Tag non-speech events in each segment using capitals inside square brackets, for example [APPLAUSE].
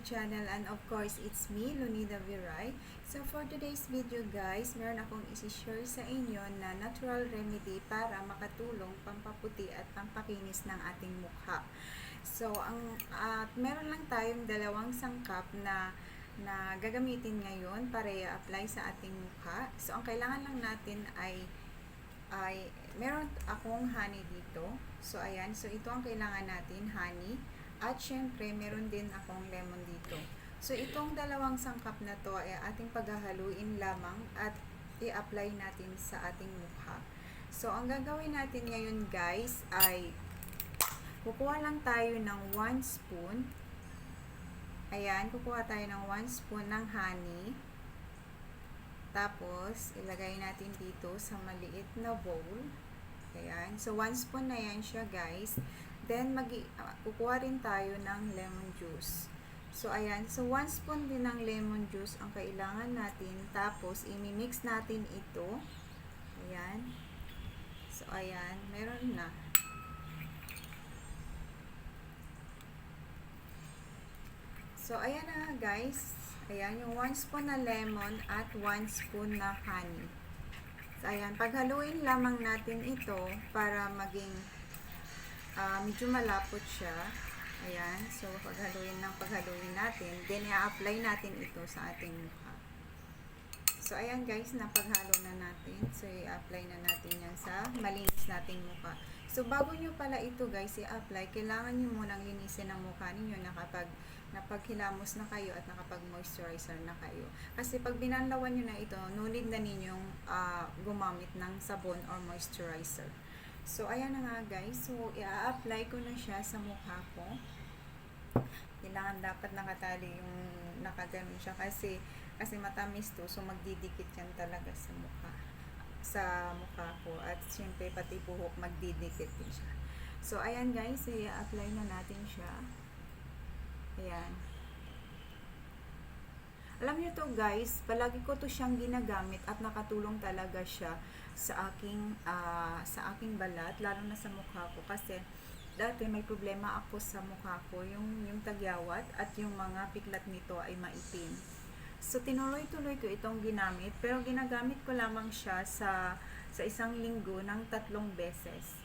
YouTube channel and of course it's me, Lunida Viray. So for today's video guys, meron akong isi-share sa inyo na natural remedy para makatulong pampaputi at pampakinis ng ating mukha. So ang at meron lang tayong dalawang sangkap na na gagamitin ngayon para i-apply sa ating mukha. So ang kailangan lang natin ay ay meron akong honey dito. So ayan, so ito ang kailangan natin, honey. At syempre, meron din akong lemon dito. So, itong dalawang sangkap na to ay ating paghahaluin lamang at i-apply natin sa ating mukha. So, ang gagawin natin ngayon guys ay kukuha lang tayo ng 1 spoon. Ayan, kukuha tayo ng 1 spoon ng honey. Tapos, ilagay natin dito sa maliit na bowl. Ayan. So, 1 spoon na yan siya guys. Then, mag uh, kukuha rin tayo ng lemon juice. So, ayan. So, 1 spoon din ng lemon juice ang kailangan natin. Tapos, imimix natin ito. Ayan. So, ayan. Meron na. So, ayan na guys. Ayan, yung 1 spoon na lemon at 1 spoon na honey. Ayan. Paghaluin lamang natin ito para maging uh, medyo malapot siya. Ayan. So, paghaluin ng paghaluin natin. Then, i-apply natin ito sa ating mukha. So, ayan guys, napaghalo na natin. So, i-apply na natin yan sa malinis nating mukha. So, bago nyo pala ito guys i-apply, kailangan nyo munang linisin ang mukha ninyo na kapag napaghilamos na kayo at nakapag-moisturizer na kayo. Kasi pag binanlawan nyo na ito, no need na ninyong uh, gumamit ng sabon or moisturizer. So, ayan na nga guys. So, i-apply ko na siya sa mukha ko. Kailangan dapat nakatali yung nakaganon siya kasi kasi matamis to. So, magdidikit yan talaga sa mukha sa mukha ko. At syempre, pati buhok, magdidikit din siya. So, ayan guys. I-apply na natin siya. Ayan. Alam niyo to guys, palagi ko to siyang ginagamit at nakatulong talaga siya sa aking uh, sa aking balat lalo na sa mukha ko kasi dati may problema ako sa mukha ko yung yung tagyawat at yung mga piklat nito ay maitim. So tinuloy-tuloy ko itong ginamit pero ginagamit ko lamang siya sa sa isang linggo ng tatlong beses.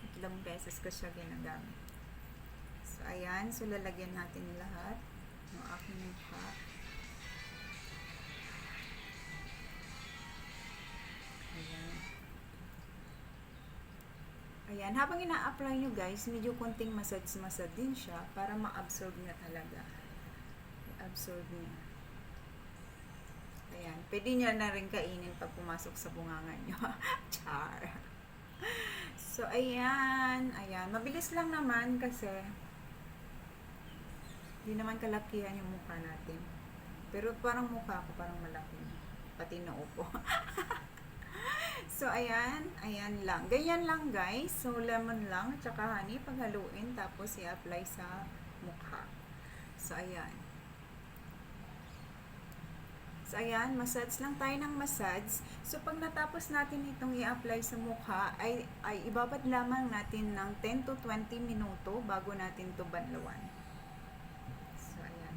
Tatlong beses ko siya ginagamit. Ayan, so lalagyan natin lahat ng aking mukha. Ayan. Ayan, habang ina-apply nyo guys, medyo konting massage-massage din siya para ma-absorb niya talaga. I-absorb niya. Ayan, pwede niya na rin kainin pag pumasok sa bunganga nyo. [LAUGHS] Char. So, ayan. Ayan, mabilis lang naman kasi hindi naman kalakihan yung mukha natin. Pero parang mukha ko parang malaki. Pati noo ko. [LAUGHS] So, ayan. Ayan lang. Ganyan lang, guys. So, lemon lang, tsaka honey, paghaluin, tapos i-apply sa mukha. So, ayan. So, ayan. Massage lang tayo ng massage. So, pag natapos natin itong i-apply sa mukha, ay, ay ibabad lamang natin ng 10 to 20 minuto bago natin to banlawan. So, ayan.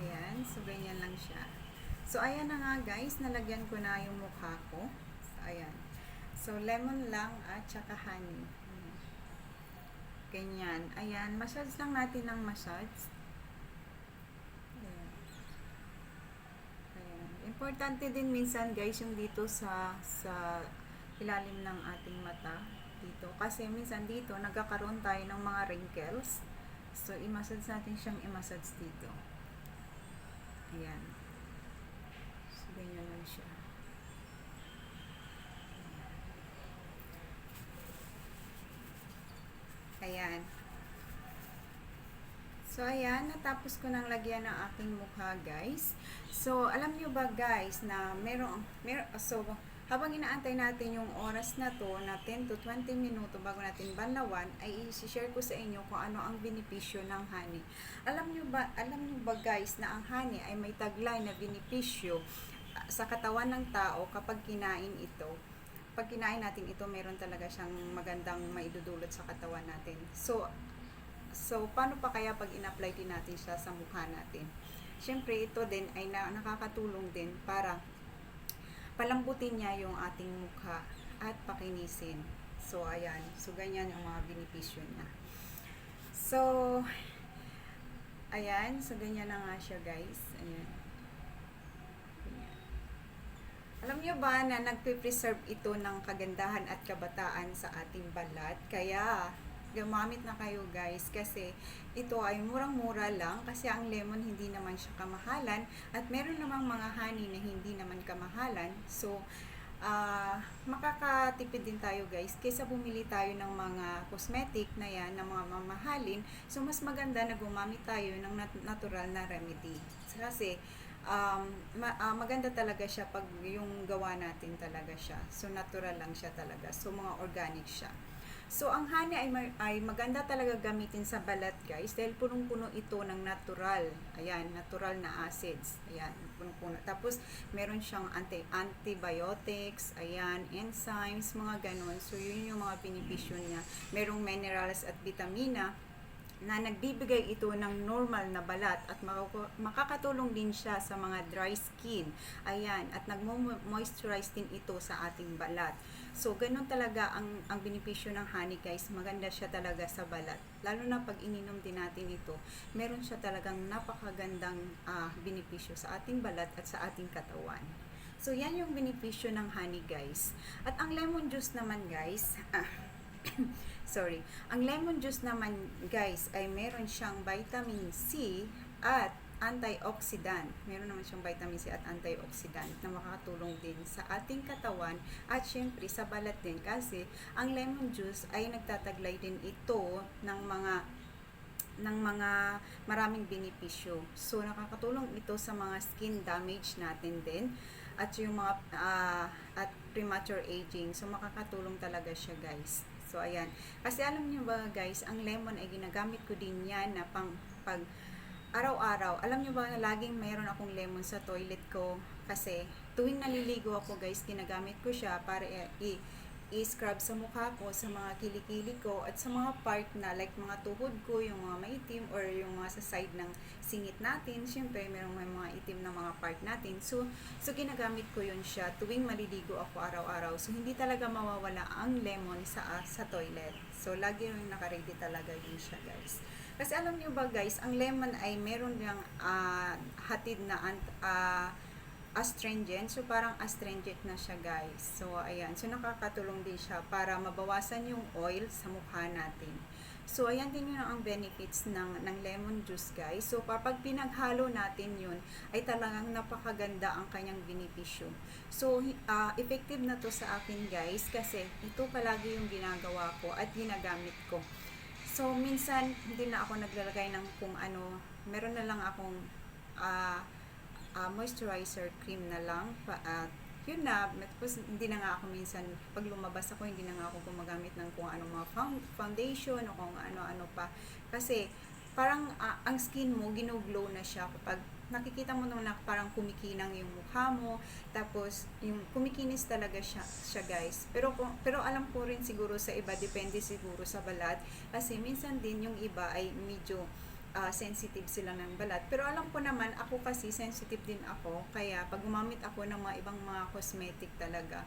Ayan. So, ganyan lang siya. So, ayan na nga guys, nalagyan ko na yung mukha ko. So, ayan. So, lemon lang at saka honey. Ganyan. Ayan, massage lang natin ng massage. Ayan. Ayan. Importante din minsan guys yung dito sa sa ilalim ng ating mata dito. Kasi minsan dito nagkakaroon tayo ng mga wrinkles. So, i-massage natin siyang i-massage dito. Ayan. Ganyan lang siya. Ayan. So, ayan. Natapos ko nang lagyan ng aking mukha, guys. So, alam nyo ba, guys, na meron, meron, so, habang inaantay natin yung oras na to, na 10 to 20 minuto bago natin banlawan, ay i-share ko sa inyo kung ano ang benepisyo ng honey. Alam nyo ba, alam nyo ba guys, na ang honey ay may taglay na benepisyo sa katawan ng tao kapag kinain ito. pag kinain natin ito, meron talaga siyang magandang maidudulot sa katawan natin. So, so paano pa kaya pag in-apply din natin siya sa mukha natin? Siyempre, ito din ay na, nakakatulong din para palambutin niya yung ating mukha at pakinisin. So, ayan. So, ganyan yung mga benepisyo niya. So, ayan. So, ganyan na nga siya, guys. Ayan. Alam niyo ba na nagpe-preserve ito ng kagandahan at kabataan sa ating balat? Kaya, gamamit na kayo guys kasi ito ay murang-mura lang kasi ang lemon hindi naman siya kamahalan at meron namang mga honey na hindi naman kamahalan. So, ah makakatipid din tayo guys kaysa bumili tayo ng mga cosmetic na yan, ng mga mamahalin. So, mas maganda na gumamit tayo ng nat- natural na remedy. Kasi, um, ma- ah, maganda talaga siya pag yung gawa natin talaga siya. So, natural lang siya talaga. So, mga organic siya. So, ang honey ay, ay maganda talaga gamitin sa balat, guys, dahil punong-puno ito ng natural. Ayan, natural na acids. Ayan, punong-puno. Tapos, meron siyang anti antibiotics, ayan, enzymes, mga ganun. So, yun yung mga benepisyo niya. Merong minerals at vitamina na nagbibigay ito ng normal na balat at makakatulong din siya sa mga dry skin. Ayan, at nagmo-moisturize din ito sa ating balat. So, ganun talaga ang, ang benepisyo ng honey guys. Maganda siya talaga sa balat. Lalo na pag ininom din natin ito, meron siya talagang napakagandang ah, benepisyo sa ating balat at sa ating katawan. So, yan yung benepisyo ng honey guys. At ang lemon juice naman guys, ah, [CLEARS THROAT] sorry, ang lemon juice naman guys ay meron siyang vitamin C at antioxidant. Meron naman siyang vitamin C at antioxidant na makakatulong din sa ating katawan at syempre sa balat din kasi ang lemon juice ay nagtataglay din ito ng mga ng mga maraming benepisyo. So nakakatulong ito sa mga skin damage natin din at yung mga ah, at premature aging. So makakatulong talaga siya, guys. So ayan. Kasi alam niyo ba, guys, ang lemon ay ginagamit ko din yan na pang pag araw-araw. Alam niyo ba na laging mayroon akong lemon sa toilet ko kasi tuwing naliligo ako, guys, ginagamit ko siya para i- i-scrub sa mukha ko, sa mga kilikili ko, at sa mga part na like mga tuhod ko, yung mga maitim, or yung mga sa side ng singit natin. Siyempre, merong may mga itim na mga part natin. So, so ginagamit ko yun siya tuwing maliligo ako araw-araw. So, hindi talaga mawawala ang lemon sa sa toilet. So, lagi rin nakaready talaga yun siya, guys. Kasi alam niyo ba, guys, ang lemon ay meron niyang ah, hatid na ant, ah, astringent. So, parang astringent na siya, guys. So, ayan. So, nakakatulong din siya para mabawasan yung oil sa mukha natin. So, ayan din yun ang benefits ng, ng lemon juice, guys. So, kapag pinaghalo natin yun, ay talagang napakaganda ang kanyang benepisyo. So, ah, effective na to sa akin, guys, kasi ito palagi yung ginagawa ko at ginagamit ko. So, minsan, hindi na ako naglalagay ng kung ano, meron na lang akong ah, ah, moisturizer cream na lang pa, at yun na, tapos hindi na nga ako minsan, pag lumabas ako, hindi na nga ako gumagamit ng kung anong mga found- foundation o kung ano-ano pa. Kasi, parang ah, ang skin mo, ginuglow na siya kapag nakikita mo naman na parang kumikinang yung mukha mo, tapos yung kumikinis talaga siya, siya guys. Pero pero alam ko rin siguro sa iba, depende siguro sa balat, kasi minsan din yung iba ay medyo ah, sensitive sila ng balat. Pero alam ko naman, ako kasi sensitive din ako. Kaya pag gumamit ako ng mga ibang mga cosmetic talaga,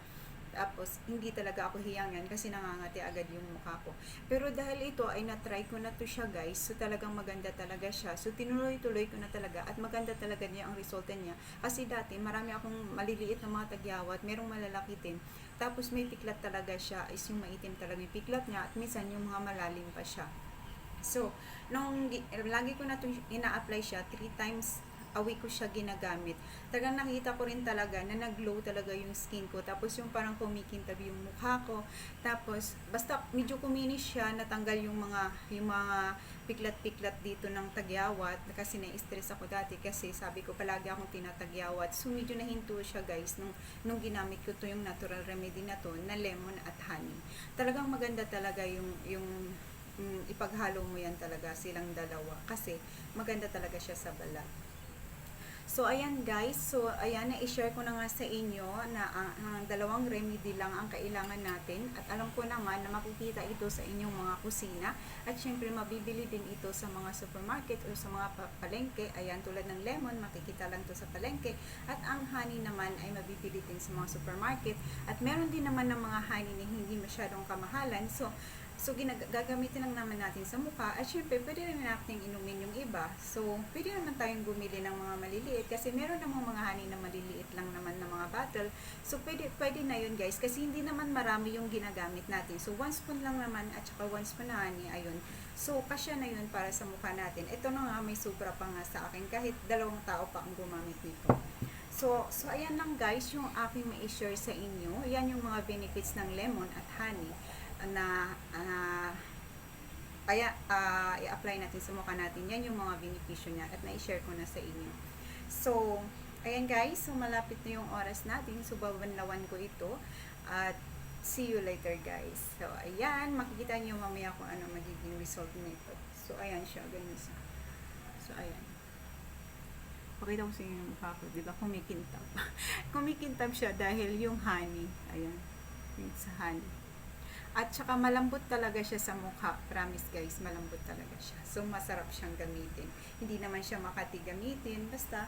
tapos hindi talaga ako hiyangan kasi nangangati agad yung mukha ko. Pero dahil ito ay na-try ko na to siya guys, so talagang maganda talaga siya. So tinuloy-tuloy ko na talaga at maganda talaga niya ang resulta niya. Kasi dati marami akong maliliit na mga tagyawat, merong malalaki din. Tapos may piklat talaga siya, is yung maitim talaga yung piklat niya at minsan yung mga malalim pa siya. So, nung gi- lagi ko na itong ina-apply siya, three times a week ko siya ginagamit. Talagang nakita ko rin talaga na nag-glow talaga yung skin ko. Tapos yung parang kumikintab yung mukha ko. Tapos, basta medyo kuminis siya, natanggal yung mga, yung mga piklat-piklat dito ng tagyawat. Kasi na-stress ako dati kasi sabi ko palagi akong tinatagyawat. So, medyo nahinto siya guys nung, nung ginamit ko to yung natural remedy na to, na lemon at honey. Talagang maganda talaga yung, yung mm, ipaghalo mo yan talaga silang dalawa kasi maganda talaga siya sa balat. So, ayan guys. So, ayan, na-share ko na nga sa inyo na ang, ang dalawang remedy lang ang kailangan natin. At alam ko naman na makikita ito sa inyong mga kusina. At syempre, mabibili din ito sa mga supermarket o sa mga pa- palengke. Ayan, tulad ng lemon, makikita lang to sa palengke. At ang honey naman ay mabibili din sa mga supermarket. At meron din naman ng mga honey na hindi masyadong kamahalan. So, So, gagamitin lang naman natin sa mukha. At syempre, pwede rin natin inumin yung iba. So, pwede naman tayong bumili ng mga maliliit. Kasi meron namang mga honey na maliliit lang naman ng mga bottle. So, pwede, pwede na yun guys. Kasi hindi naman marami yung ginagamit natin. So, one spoon lang naman at saka one spoon na honey. Ayun. So, kasya na yun para sa mukha natin. Ito na nga, may sobra pa nga sa akin. Kahit dalawang tao pa ang gumamit nito. So, so ayan lang guys, yung aking ma-share sa inyo. Yan yung mga benefits ng lemon at honey na ah, kaya ah, i-apply natin sa mukha natin. Yan yung mga benepisyo niya at na-share ko na sa inyo. So, ayan guys, so malapit na yung oras natin. So, babanlawan ko ito. At see you later guys. So, ayan, makikita niyo mamaya kung ano magiging result nito. So, ayan siya, ganyan siya. So, ayan. Pakita ko sa inyo yung mukha ko, di? Kumikintab. [LAUGHS] Kumikintab siya dahil yung honey, ayan, yung sa honey. At saka malambot talaga siya sa mukha. Promise guys, malambot talaga siya. So, masarap siyang gamitin. Hindi naman siya makati gamitin. Basta,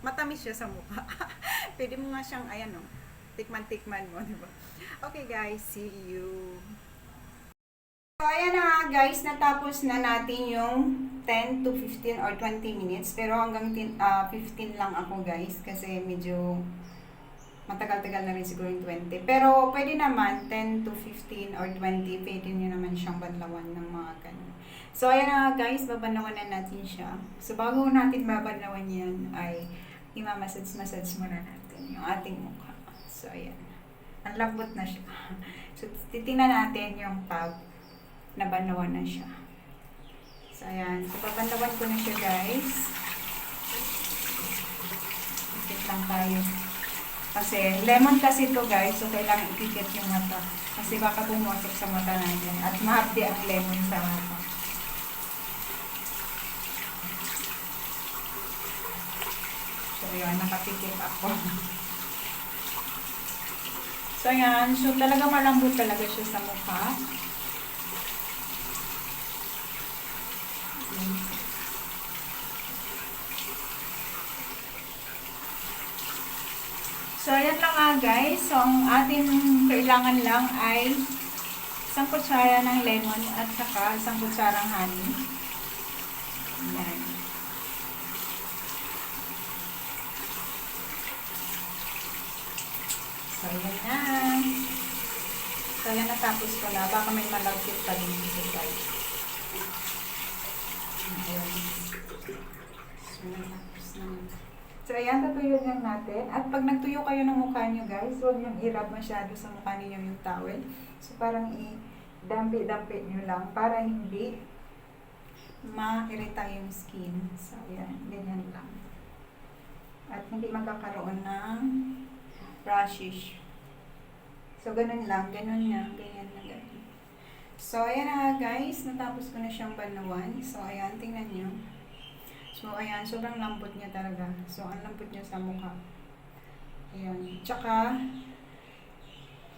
matamis siya sa mukha. [LAUGHS] Pwede mo nga siyang, ayan o, tikman-tikman mo, di ba? Okay guys, see you. So, ayan na guys, natapos na natin yung 10 to 15 or 20 minutes. Pero hanggang 10, ah, 15 lang ako guys, kasi medyo matagal-tagal na rin siguro yung 20. Pero pwede naman 10 to 15 or 20, pwede nyo naman siyang banlawan ng mga ganun. So, ayan na guys, babanlawan na natin siya. So, bago natin babanlawan yan, ay imamassage-massage muna natin yung ating mukha. So, ayan. Ang lambot na siya. [LAUGHS] So, titingnan natin yung pag nabanlawan na siya. So, ayan. So, babanlawan ko na siya guys. Ikit lang tayo. Kasi lemon kasi to guys, so kailangan ikikit yung mata. Kasi baka pumusok sa mata natin at mahapdi ang lemon sa mata. So yun, nakapikit ako. [LAUGHS] So yan, so talaga malambot talaga siya sa mukha. Yan. So, ayan lang nga guys. So, ang ating kailangan lang ay isang kutsara ng lemon at saka isang kutsarang honey. Ayan. So, ayan na. So, ayan natapos ko na. Baka may malagkit pa din dito guys. Ayan. So, natapos na. So, ayan, tatuyuin lang natin. At pag nagtuyo kayo ng mukha nyo, guys, huwag nyo i-rub masyado sa mukha ninyo yung towel. So, parang i-dampi-dampi nyo lang para hindi ma-irita yung skin. So, ayan, ganyan lang. At hindi magkakaroon ng rashes. So, ganun lang, ganun lang, ganyan na ganun. So, ayan na guys, natapos ko na siyang banawan. So, ayan, tingnan nyo. So, ayan, sobrang lambot niya talaga. So, ang lambot niya sa mukha. Ayan. Tsaka,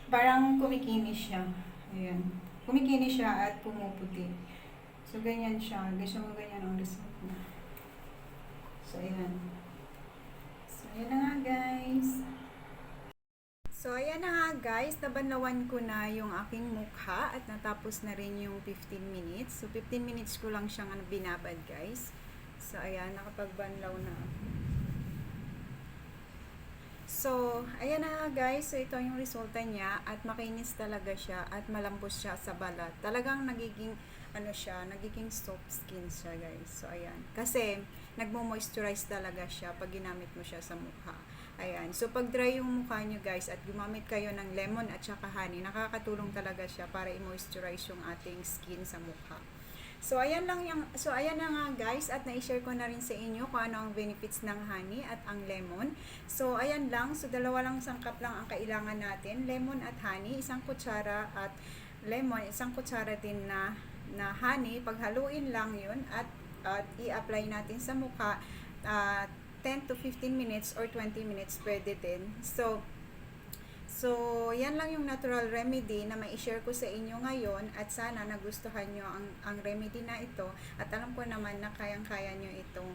parang kumikinis siya. Ayan. Kumikinis siya at pumuputi. So, ganyan siya. Gusto mo ganyan ang result na. So, ayan. So, ayan na nga, guys. So, ayan na nga guys, nabanlawan ko na yung aking mukha at natapos na rin yung 15 minutes. So, 15 minutes ko lang siyang binabad guys. So, ayan, nakapagbanlaw na. So, ayan na guys. So, ito yung resulta niya at makinis talaga siya at malambot siya sa balat. Talagang nagiging, ano siya, nagiging soft skin siya guys. So, ayan. Kasi, nagmo-moisturize talaga siya pag ginamit mo siya sa mukha. Ayan. So, pag dry yung mukha nyo guys at gumamit kayo ng lemon at saka honey, nakakatulong talaga siya para i-moisturize yung ating skin sa mukha. So, ayan lang yung, so, ayan na nga guys, at na-share ko na rin sa inyo kung ano ang benefits ng honey at ang lemon. So, ayan lang, so dalawa lang sangkap lang ang kailangan natin, lemon at honey, isang kutsara at lemon, isang kutsara din na, na honey, paghaluin lang yun at, at i-apply natin sa mukha at 10 to 15 minutes or 20 minutes pwede din. So, So, yan lang yung natural remedy na mai share ko sa inyo ngayon at sana nagustuhan nyo ang, ang remedy na ito at alam ko naman na kayang-kaya nyo itong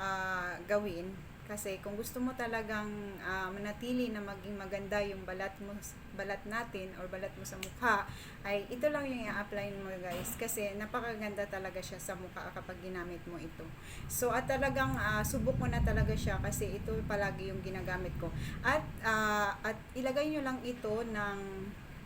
ah, gawin. Kasi kung gusto mo talagang ah, manatili na maging maganda yung balat mo, balat natin or balat mo sa mukha, ay ito lang yung i-apply mo guys. Kasi napakaganda talaga siya sa mukha kapag ginamit mo ito. So at talagang ah, subok mo na talaga siya kasi ito palagi yung ginagamit ko. At ah, at ilagay nyo lang ito ng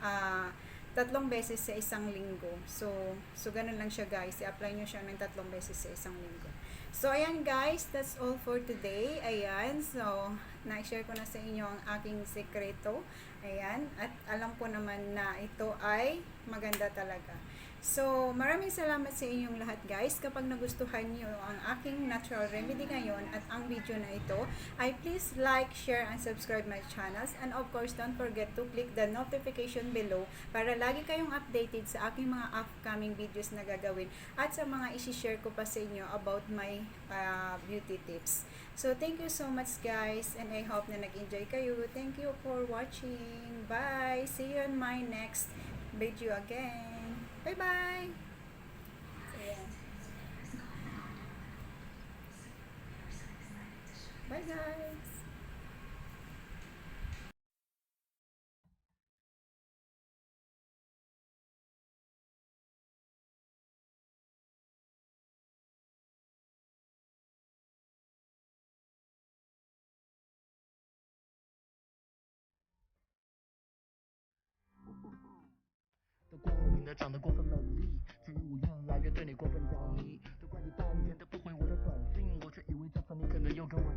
ah, tatlong beses sa isang linggo. So so ganun lang siya guys. I-apply nyo siya ng tatlong beses sa isang linggo. So, ayan guys, that's all for today. Ayan, so, na-share ko na sa inyo ang aking sekreto. Ayan, at alam ko naman na ito ay maganda talaga. So, maraming salamat sa inyong lahat guys. Kapag nagustuhan niyo ang aking natural remedy ngayon at ang video na ito, ay please like, share, and subscribe my channels. And of course, don't forget to click the notification below para lagi kayong updated sa aking mga upcoming videos na gagawin at sa mga isi-share ko pa sa inyo about my uh, beauty tips. So, thank you so much guys and I hope na nag-enjoy kayo. Thank you for watching. Bye! See you on my next video again. Bye-bye! Bye guys! 长得过分美丽，至于我越来越对你过分着迷，都怪你半天都不回我的短信，我却以为这次你可能又跟。我